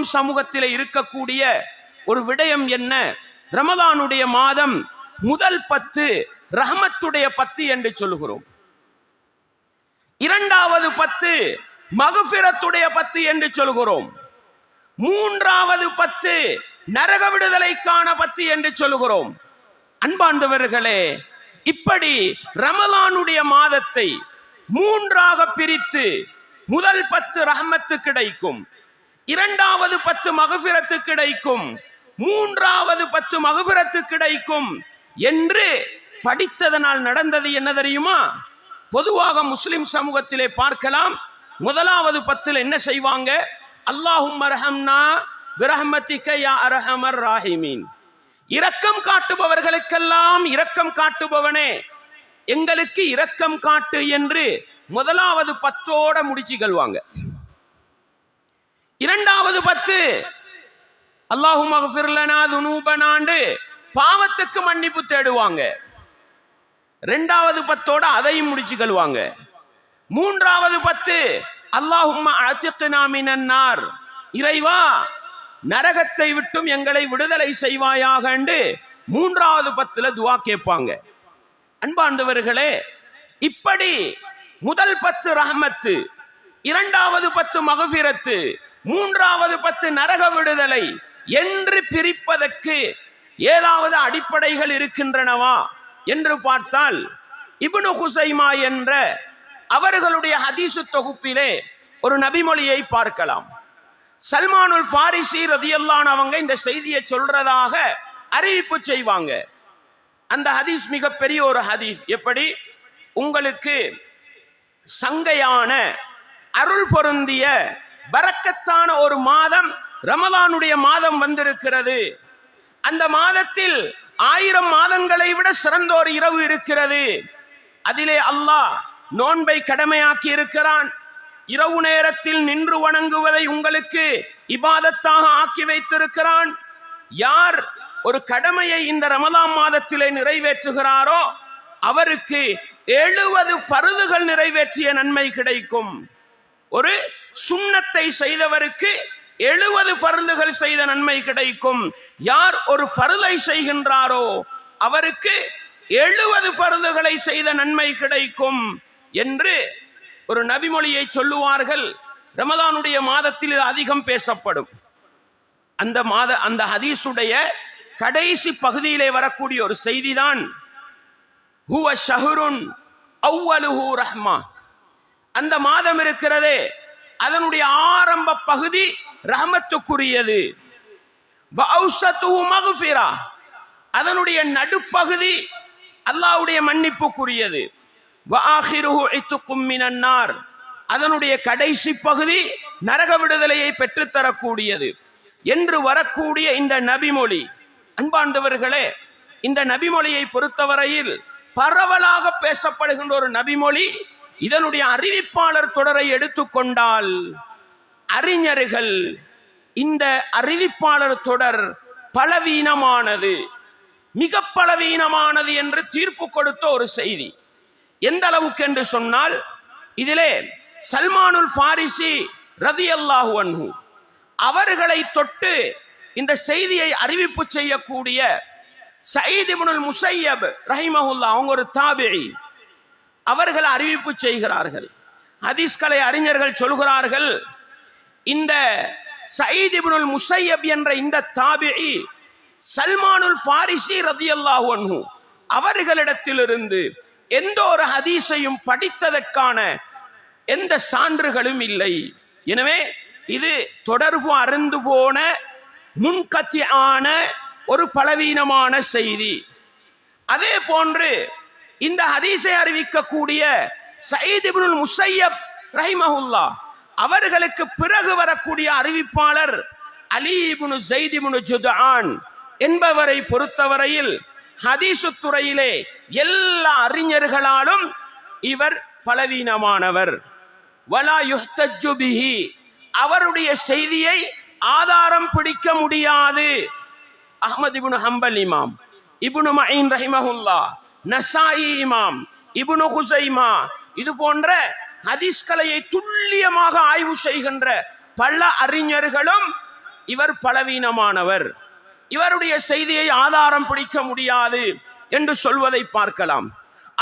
முஸ்லிம் சமூகத்தில் இருக்கக்கூடிய ஒரு விடயம் என்ன? ரமதானுடைய மாதம் முதல் பத்து ரஹமத்துடைய பத்து என்று சொல்லுகிறோம். இரண்டாவது பத்து மகுபிரத்துடைய பத்து என்று சொல்கிறோம் மூன்றாவது பத்து நரக விடுதலைக்கான பத்து என்று சொல்கிறோம் அன்பாண்டவர்களே இப்படி ரமலானுடைய மாதத்தை மூன்றாக பிரித்து முதல் பத்து ரஹமத்து கிடைக்கும். இரண்டாவது பத்து மகுபிரத்து கிடைக்கும். மூன்றாவது பத்து மகுபிரத்து கிடைக்கும். என்று படித்ததனால் நடந்தது என்ன தெரியுமா? பொதுவாக முஸ்லிம் சமூகத்திலே பார்க்கலாம். முதலாவது பத்தில் என்ன செய்வாங்க? அல்லாஹும் அரஹம்னா பிரஹமத்திக்க யா அரஹமர் ராஹிமீன். இரக்கம் காட்டுபவர்களுக்கெல்லாம் இரக்கம் காட்டுபவனே. எங்களுக்கு இரக்கம் காட்டு என்று முதலாவது பத்தோட முடிச்சு கல்வாங்க இரண்டாவது பத்து. அல்லாஹு மகஃபிர்லனா துனூபனாண்டு பாவத்துக்கு மன்னிப்பு தேடுவாங்க. ரெண்டாவது பத்தோட அதையும் முடிச்சு கழுவாங்க. மூன்றாவது பத்து அல்லாஹும் அச்சித்துனாமினார் இறைவா நரகத்தை விட்டும் எங்களை விடுதலை செய்வாயாக மூன்றாவது பத்துல துவா கேட்பாங்க. அன்பாண்டவர்களே இப்படி முதல் பத்து ரஹமத்து இரண்டாவது பத்து மகபிரத்து மூன்றாவது பத்து நரக விடுதலை என்று பிரிப்பதற்கு ஏதாவது அடிப்படைகள் இருக்கின்றனவா என்று பார்த்தால் இப்னு ஹுசைமா என்ற அவர்களுடைய ஹதீசு தொகுப்பிலே ஒரு நபிமொழியை பார்க்கலாம். சல்மானுல் ஃபாரிசி ரதியல்லான் அவங்க இந்த செய்தியை சொல்றதாக அறிவிப்பு செய்வாங்க. அந்த ஹதீஸ் மிகப்பெரிய ஒரு ஹதீஸ். எப்படி? உங்களுக்கு சங்கையான அருள் பொருந்திய பரக்கத்தான ஒரு மாதம் ரமதானுடைய மாதம் வந்திருக்கிறது. அந்த மாதத்தில் ஆயிரம் மாதங்களை விட சிறந்த ஒரு இரவு இருக்கிறது. அதிலே அல்லாஹ் நோன்பை கடமையாக்கி இருக்கிறான். இரவு நேரத்தில் நின்று வணங்குவதை உங்களுக்கு இபாதத்தாக ஆக்கி வைத்திருக்கிறான். யார் ஒரு கடமையை இந்த ரமதான் மாதத்திலே நிறைவேற்றுகிறாரோ அவருக்கு எழுபது பருதுகள் நிறைவேற்றிய நன்மை கிடைக்கும். ஒரு சுண்ணத்தை செய்தவருக்கு எழுபது பருந்துகள் செய்த நன்மை கிடைக்கும். யார் ஒரு பருதை செய்கின்றாரோ அவருக்கு எழுபது பருந்துகளை செய்த நன்மை கிடைக்கும் என்று ஒரு நபிமொழியை சொல்லுவார்கள். ரமதானுடைய மாதத்தில் இது அதிகம் பேசப்படும். அந்த மாத அந்த ஹதீஸுடைய கடைசி பகுதியிலே வரக்கூடிய ஒரு செய்திதான் ஹுவ ஷஹருன் அவ்வலுஹு ரஹ்மா. அந்த மாதம் இருக்கிறதே அதனுடைய ஆரம்ப பகுதி ரஹமத்துக்குரியது. அதனுடைய நடுப்பகுதி அல்லாவுடைய மன்னிப்புக்குரியது. அதனுடைய கடைசி பகுதி நரக விடுதலையை பெற்றுத்தரக்கூடியது. என்று வரக்கூடிய இந்த நபிமொழி. அன்பாண்டவர்களே இந்த நபிமொழியை பொறுத்தவரையில் பரவலாக பேசப்படுகின்ற ஒரு நபிமொழி இதனுடைய அறிவிப்பாளர் தொடரை எடுத்துக்கொண்டால் அறிஞர்கள் இந்த அறிவிப்பாளர் தொடர் பலவீனமானது மிக பலவீனமானது என்று தீர்ப்பு கொடுத்த ஒரு செய்தி. எந்த அளவுக்கு என்று சொன்னால் இதிலே சல்மானுல் ஃபாரிசி ரதி அல்லாஹு அன்ஹு அவர்களை தொட்டு இந்த செய்தியை அறிவிப்பு செய்யக்கூடிய சயீத் முனுல் முசையப் ரஹிமஹுல்லா அவங்க ஒரு தாபிழி அவர்கள் அறிவிப்பு செய்கிறார்கள். ஹதீஸ்கலை அறிஞர்கள் சொல்கிறார்கள். இந்த சயீத் முசையப் என்ற இந்த தாபிஇ சல்மானுல் ஃபாரிசி ரதியல்லாஹு அன்ஹு அவர்களிடத்திலிருந்து எந்த ஒரு ஹதீஸையும் படித்ததற்கான எந்த சான்றுகளும் இல்லை. எனவே இது தொடர்பு அருந்து போன முன்கத்தியான ஒரு பலவீனமான செய்தி. அதே போன்று இந்த ஹதீஸை அறிவிக்கக்கூடிய சயீத் இப்னுல் முசையப் ரஹிமஹுல்லா அவர்களுக்கு பிறகு வரக்கூடிய அறிவிப்பாளர் அலி இப்னு ஸைத் இப்னு ஜுத்ஆன் என்பவரை பொறுத்தவரையில் ஹதீசு துறையிலே எல்லா அறிஞர்களாலும் இவர் பலவீனமானவர். வலா யுஹ்தஜுபிஹி அவருடைய செய்தியை ஆதாரம் பிடிக்க முடியாது. அஹ்மத் இப்னு ஹம்பல் இமாம். இப்னு மঈன் ரஹிமஹுல்லா. நசாயி இமாம் இபுனு ஹுசைமா இது போன்ற ஹதீஸ் கலையை துல்லியமாக ஆய்வு செய்கின்ற பல அறிஞர்களும் இவர் பலவீனமானவர். இவருடைய செய்தியை ஆதாரம் பிடிக்க முடியாது என்று சொல்வதை பார்க்கலாம்.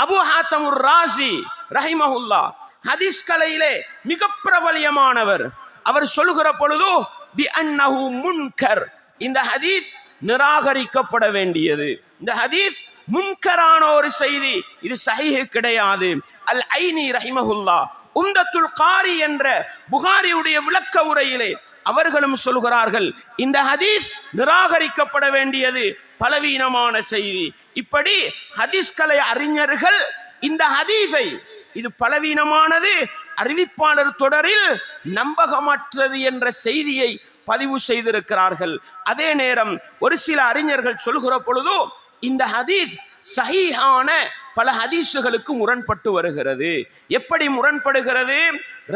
அபு ஹாத்தமுர் ராசி ரஹிமஹுல்லா ஹதீஸ் கலையிலே மிக பிரபலியமானவர். அவர் சொல்லுகிற பொழுது பி அன்னஹு முன்கர். இந்த ஹதீஸ் நிராகரிக்கப்பட வேண்டியது. இந்த ஹதீஸ் முன்கரான ஒரு செய்தி. இது சஹீஹ் கிடையாது. அல் ஐனி ரஹிமஹுல்லா. உம்தத்துல் காரி என்ற புகாரியுடைய விளக்க உரையிலே அவர்களும் சொல்கிறார்கள் இந்த ஹதீஸ் நிராகரிக்கப்பட வேண்டியது பலவீனமான செய்தி. இப்படி ஹதீஸ்களை அறிஞர்கள் இந்த ஹதீஸை இது பலவீனமானது அறிவிப்பாளர் தொடரில் நம்பகமற்றது என்ற செய்தியை பதிவு செய்திருக்கிறார்கள். அதே நேரம் ஒரு சில அறிஞர்கள் சொல்கிற பொழுது இந்த ஹதீஸ் சஹீஹான பல ஹதீஸுகளுக்கு முரண்பட்டு வருகிறது. எப்படி முரண்படுகிறது?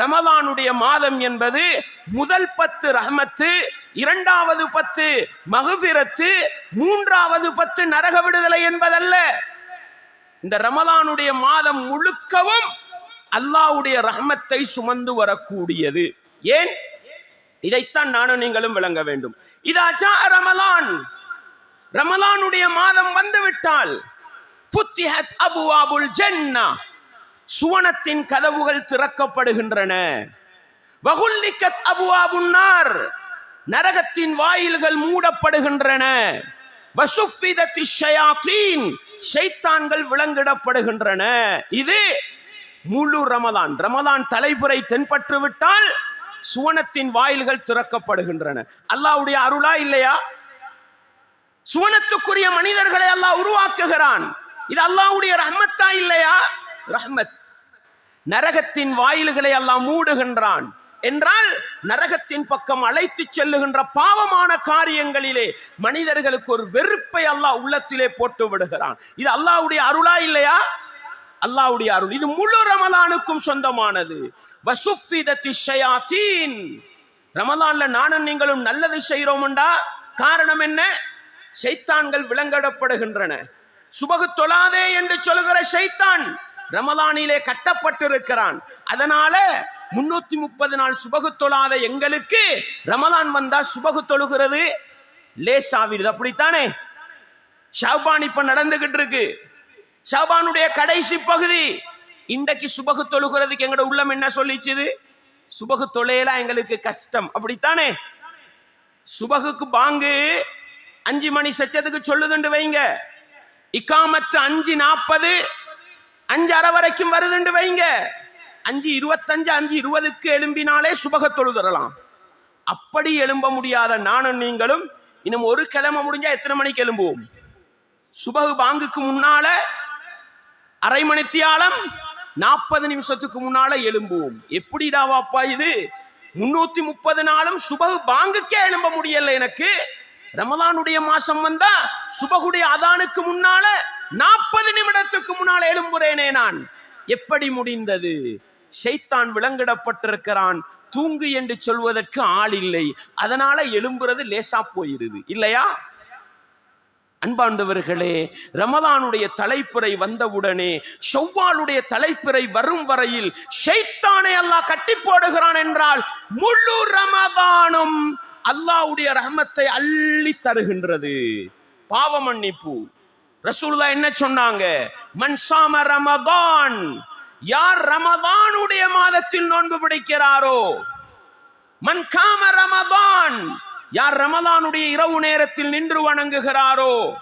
ரமதானுடைய மாதம் என்பது முதல் பத்து ரஹமத்து இரண்டாவது பத்து மகுபிரத்து மூன்றாவது பத்து நரக விடுதலை என்பதல்ல. இந்த ரமதானுடைய மாதம் முழுக்கவும் அல்லாஹ்வுடைய ரஹமத்தை சுமந்து வரக்கூடியது. ஏன்? இதைத்தான் நானும் நீங்களும் விளங்க வேண்டும். இதாச்சா ரமலான் ரமலானுடைய மாதம் வந்துவிட்டால் புத்திஹத் அபுவாபுல் ஜென்னா சுவனத்தின் கதவுகள் திறக்கப்படுகின்றன. வகுல்லிக்கத் அபுவாபுன்னார் நரகத்தின் வாயில்கள் மூடப்படுகின்றன. வசுஃபிதத்தி ஷயாத்தீன் ஷைத்தான்கள் விளங்கிடப்படுகின்றன இது முழு ரமதான் ரமதான் தலைப்புரை தென்பற்றுவிட்டால் சுவனத்தின் வாயில்கள் திறக்கப்படுகின்றன. அல்லாஹ்வுடைய அருளா இல்லையா? சுவனத்துக்குரிய மனிதர்களை அல்லாஹ் உருவாக்குகிறான். இது அல்லாஹ்வுடைய ரஹ்மத்தா இல்லையா? ரஹ்மத். நரகத்தின் வாயில்களை அல்லாஹ் மூடுகின்றான். என்றால் நரகத்தின் பக்கம் அழைத்து செல்லுகின்ற பாவமான காரியங்களிலே மனிதர்களுக்கு ஒரு வெறுப்பை அல்லாஹ் உள்ளத்திலே போட்டு விடுகிறான். இது அல்லாஹ்வுடைய அருளா இல்லையா? அல்லாஹ்வுடைய அருள். இது முழு ரமலானுக்கும் சொந்தமானது. ரமலான்ல நானும் நீங்களும் நல்லது செய்கிறோம்டா காரணம் என்ன? ஷைத்தான்கள் விலங்கடப்படுகின்றன. சுபகு தொழாதே என்று சொல்லுகிற ஷைத்தான் ரமதானிலே கட்டப்பட்டிருக்கிறான். அதனால முன்னூத்தி முப்பது நாள் சுபகு தொழாத எங்களுக்கு ரமதான் வந்தா சுபகு தொழுகிறது. லேசாவிடுது. அப்படித்தானே? ஷாபான் இப்ப நடந்துகிட்டு இருக்கு. ஷாபானுடைய கடைசி பகுதி. இன்றைக்கு சுபகு தொழுகிறதுக்கு எங்களோட உள்ளம் என்ன சொல்லிச்சுது? சுபகு தொழையலாம் எங்களுக்கு கஷ்டம். அப்படித்தானே? சுபகுக்கு பாங்கு அஞ்சு மணி செச்சதுக்கு சொல்லுதுண்டு வைங்க. இக்காமத்து அஞ்சு நாற்பது அஞ்சு அரை வரைக்கும் வருதுண்டு வைங்க. அஞ்சு இருபத்தஞ்சு அஞ்சு இருபதுக்கு எழும்பினாலே சுபக தொழுதரலாம். அப்படி எழும்ப முடியாத நானும் நீங்களும் இன்னும் ஒரு கிழமை முடிஞ்சா எத்தனை மணிக்கு எழும்புவோம்? சுபகு பாங்குக்கு முன்னால அரை மணித்தியாலம் நாற்பது நிமிஷத்துக்கு முன்னால எழும்புவோம். எப்படிடாவாப்பா இது? முன்னூத்தி முப்பது நாளும் சுபகு பாங்குக்கே எழும்ப முடியல எனக்கு. ரமலானுடைய மாசம் வந்தா சுபகுடைய அதானுக்கு முன்னால நாற்பது நிமிடத்துக்கு முன்னால எழும்புறேனே நான். எப்படி முடிந்தது? ஷைத்தான் விலங்கிடப்பட்டிருக்கிறான். தூங்கு என்று சொல்வதற்கு ஆள் இல்லை. அதனால எழும்புறது லேசா போயிருது. இல்லையா? அன்பாண்டவர்களே ரமதானுடைய தலைப்புரை வந்தவுடனே செவ்வாளுடைய தலைப்புரை வரும் வரையில் ஷைத்தானை அல்லாஹ் கட்டி போடுகிறான் என்றால் முழு ரமதானும் அல்லாவுடைய ரஹமத்தை அள்ளி தருகின்றது. பாவ மன்னிப்பு ரசூல்லா என்ன சொன்னாங்க? மன்சாம ரமதான். யார் ரமதானுடைய மாதத்தில் நோன்பு பிடிக்கிறாரோ? மன்காம ரமதான். யார் ரமதானுடைய இரவு நேரத்தில் நின்று வணங்குகிறாரோ?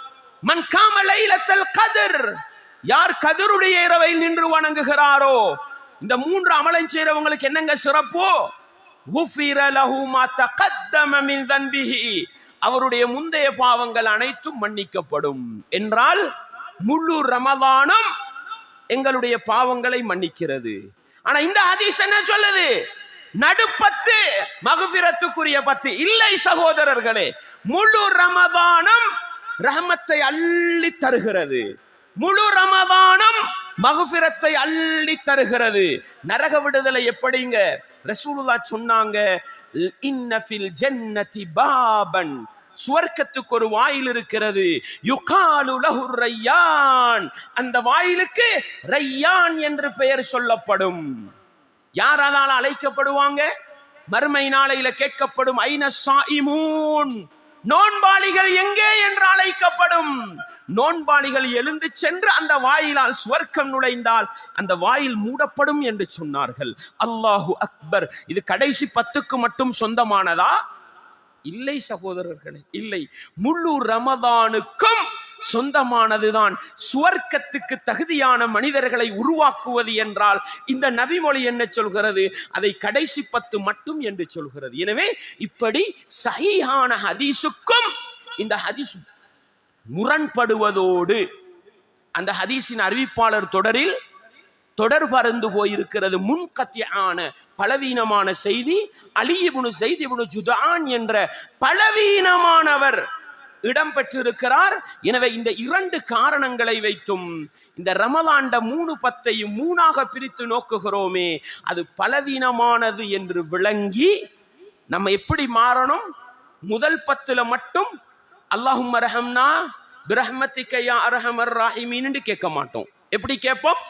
மன்காம லைலத்தல் கதிர். யார் கதிருடைய இரவை நின்று வணங்குகிறாரோ? இந்த மூன்று அமலம் செய்யறவங்களுக்கு என்னங்க சிறப்போ? அவருடைய முந்தைய பாவங்கள் அனைத்தும் மன்னிக்கப்படும். என்றால் முழு ரமதானும் எங்களுடைய பாவங்களை மன்னிக்கிறது. ஆனா இந்த ஹதீஸ் என்ன சொல்லுது? நடுப்பத்து மகுபிரத்துக்குரிய பத்து. இல்லை சகோதரர்களே முழு ரமதானம் ரஹமத்தை அள்ளி தருகிறது. முழு ரமதானம் மகுபிரத்தை அள்ளி தருகிறது. நரக விடுதலை எப்படிங்க? ரசூலுல்லா சொன்னாங்க இன்னஃபில் ஜன்னதி பாபன். சுவர்க்கத்துக்கு ஒரு வாயில் இருக்கிறது. யுகாலு லஹு ரையான். அந்த வாயிலுக்கு ரையான் என்று பெயர் சொல்லப்படும். யார் அதால் அழைக்கப்படுவாங்க? மறுமை நாளையில கேட்கப்படும் ஐன சாயிமூன். நோன்பாளிகள் எங்கே என்று அழைக்கப்படும்? நோன்பாளிகள் எழுந்து சென்று அந்த வாயிலால் சுவர்க்கம் நுழைந்தால் அந்த வாயில் மூடப்படும் என்று சொன்னார்கள். அல்லாஹு அக்பர் இது கடைசி பத்துக்கு மட்டும் சொந்தமானதா? இல்லை சகோதரர்களே இல்லை. முழு ரமதானுக்கும் சொந்தமானதுதான். சுவர்க்கத்துக்கு தகுதியான மனிதர்களை உருவாக்குவது என்றால் இந்த நபிமொழி என்ன சொல்கிறது? அதை கடைசி பத்து மட்டும் என்று சொல்கிறது. எனவே இப்படி சகியான ஹதீஸுக்கும் இந்த ஹதீஸ் முரண்படுவதோடு அந்த ஹதீஸின் அறிவிப்பாளர் தொடரில் தொடர் பறந்து போயிருக்கிறது. முன்கத்தியான பலவீனமான செய்தி அலியிபுனு செய்திபுனு ஜுதான் என்ற பலவீனமானவர் இடம் பெற்றிருக்கிறார் எனவே இந்த இரண்டு காரணங்களை வைத்தும் இந்த ரமலாண்ட மூணு பத்தையும் மூணாக பிரித்து நோக்குகிறோமே. அது பலவீனமானது என்று விளங்கி நம்ம எப்படி மாறணும்? முதல் பத்துல மட்டும் அல்லாஹும் அரஹம்னா பிரஹ்மத்திக்கையா அரஹமர் ராஹிமின்னு கேட்க மாட்டோம். எப்படி கேட்போம்?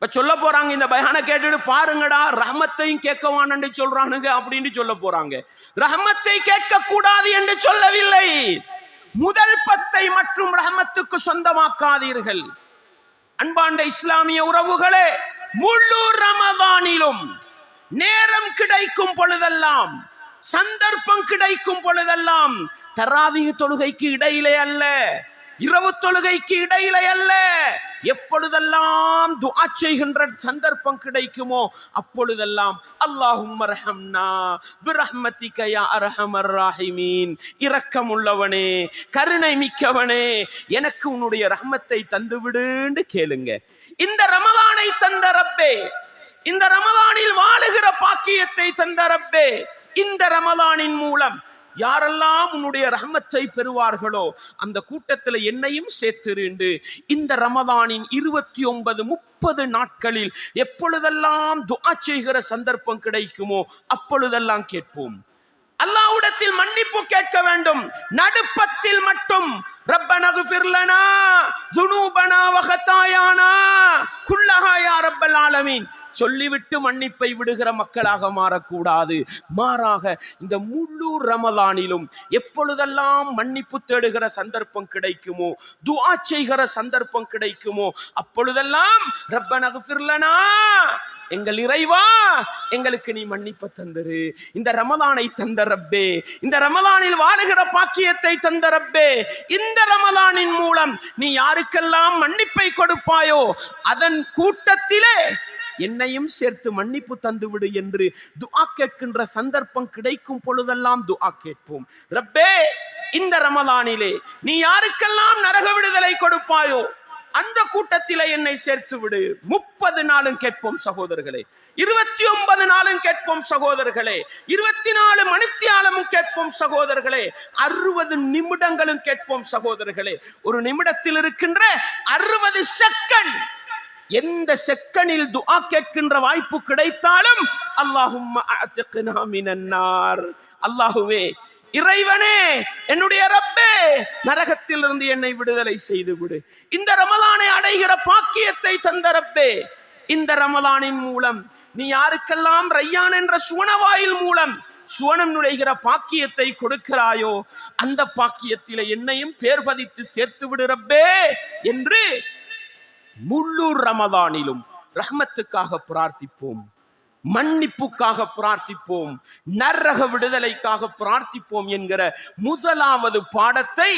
இப்போ சொல்ல போகிறாங்க இந்த பயானை கேட்டுட்டு பாருங்கடா ரஹமத்தையும் கேட்கவான்னு சொல்கிறானுங்க அப்படின்னு சொல்ல போகிறாங்க ரஹமத்தை கேட்கக்கூடாது என்று சொல்லவில்லை. முதல் பத்தை மற்றும் ரஹமத்துக்கு சொந்தமாக்காதீர்கள். அன்பாண்ட இஸ்லாமிய உறவுகளே முழு ரமதானிலும் நேரம் கிடைக்கும் பொழுதெல்லாம் சந்தர்ப்பம் கிடைக்கும் பொழுதெல்லாம் தராவிக தொழுகைக்கு இடையிலே அல்ல. இரவு தொழுகைக்கு இடையில அல்ல எப்பொழுதெல்லாம் துஆ செய்கின்ற சந்தர்ப்பம் கிடைக்குமோ அப்பொழுதெல்லாம் அல்லாஹும் ரஹம்னா பிரஹ்மதிக யா அரஹமர் ராஹிமீன். இரக்கமுள்ளவனே கருணை மிக்கவனே எனக்கு உன்னுடைய ரஹ்மத்தை தந்து விடுன்னு கேளுங்க. இந்த ரமதானை தந்த ரப்பே இந்த ரமதானில் வாழுகிற பாக்கியத்தை தந்த ரப்பே இந்த ரமலானின் மூலம் யாரெல்லாம் உன்னுடைய ரஹமத்தை பெறுவார்களோ அந்த கூட்டத்தில் என்னையும் சேர்த்திருந்து இந்த ரமதானின் இருபத்தி ஒன்பது முப்பது நாட்களில் எப்பொழுதெல்லாம் துஆ செய்கிற சந்தர்ப்பம் கிடைக்குமோ அப்பொழுதெல்லாம் கேட்போம். அல்லாஹ்விடத்தில் மன்னிப்பு கேட்க வேண்டும். நடுப்பத்தில் மட்டும். ரப்பன ஃபிர்லனா துனூபனா வகத்தாயானா குல்லஹா யா ரப்பல் ஆலமீன். சொல்லிவிட்டு மன்னிப்பை விடுகிற மக்களாக மாறக்கூடாது. மாறாக இந்த முழு ரமலானிலும் எப்பொழுதெல்லாம் மன்னிப்பு தேடுகிற சந்தர்ப்பம் கிடைக்குமோ துவா செய்கிற சந்தர்ப்பம் கிடைக்குமோ அப்பொழுதெல்லாம் ரப்பனகு ஃபிர்லனா எங்கள் இறைவா எங்களுக்கு நீ மன்னிப்பு தந்தரு. இந்த ரமதானை தந்த ரப்பே இந்த ரமதானில் வாழுகிற பாக்கியத்தை தந்த ரப்பே இந்த ரமதானின் மூலம் நீ யாருக்கெல்லாம் மன்னிப்பை கொடுப்பாயோ அதன் கூட்டத்திலே என்னையும் சேர்த்து மன்னிப்பு தந்துவிடு என்று துஆ கேட்கின்ற சந்தர்ப்பம் கிடைக்கும் பொழுதெல்லாம் துஆ கேட்போம். ரப்பே இந்த ரமதானிலே நீ யாருக்கெல்லாம் நரக விடுதலை கொடுப்பாயோ அந்த கூட்டத்திலே என்னை சேர்த்து விடு முப்பது நாளும் கேட்போம் சகோதரர்களே. இருபத்தி ஒன்பது நாளும் கேட்போம் சகோதரர்களே. இருபத்தி நாலு மணித்தியாலமும் கேட்போம் சகோதரர்களே. அறுபது நிமிடங்களும் கேட்போம் சகோதரர்களே. ஒரு நிமிடத்தில் இருக்கின்ற அறுபது செகண்ட் எந்த செக்கனில் துஆ கேட்கின்ற வாய்ப்பு கிடைத்தாலும் அல்லாஹும் அல்லாஹுவே இறைவனே என்னுடைய ரப்பே நரகத்தில் இருந்து என்னை விடுதலை செய்து விடு இந்த ரமலானை அடைகிற பாக்கியத்தை தந்த ரப்பே இந்த ரமலானின் மூலம் நீ யாருக்கெல்லாம் ரையான் என்ற சுவனவாயில் மூலம் சுவனம் நுழைகிற பாக்கியத்தை கொடுக்கிறாயோ அந்த பாக்கியத்தில் என்னையும் பேர் பதித்து சேர்த்து விடு ரப்பே என்று முழு ரமதானிலும் ரஹ்மத்துக்காக பிரார்த்திப்போம் மன்னிப்புக்காக பிரார்த்திப்போம் நரக விடுதலைக்காக பிரார்த்திப்போம் என்கிற முதலாவது பாடத்தை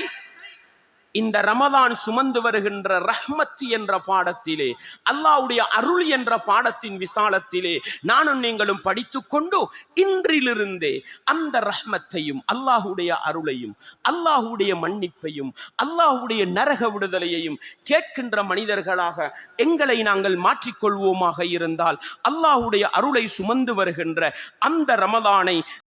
இந்த ரமதான் சுமந்து வருகின்ற ரஹ்மத் என்ற பாடத்திலே அல்லாவுடைய அருள் என்ற பாடத்தின் விசாலத்திலே நானும் நீங்களும் படித்துக்கொண்டு இன்றிலிருந்தே அந்த ரஹ்மத்தையும் அல்லாஹுடைய அருளையும் அல்லாஹுடைய மன்னிப்பையும் அல்லாஹுடைய நரக விடுதலையையும் கேட்கின்ற மனிதர்களாக எங்களை நாங்கள் மாற்றிக்கொள்வோமாக இருந்தால் அல்லாஹுடைய அருளை சுமந்து வருகின்ற அந்த ரமதானை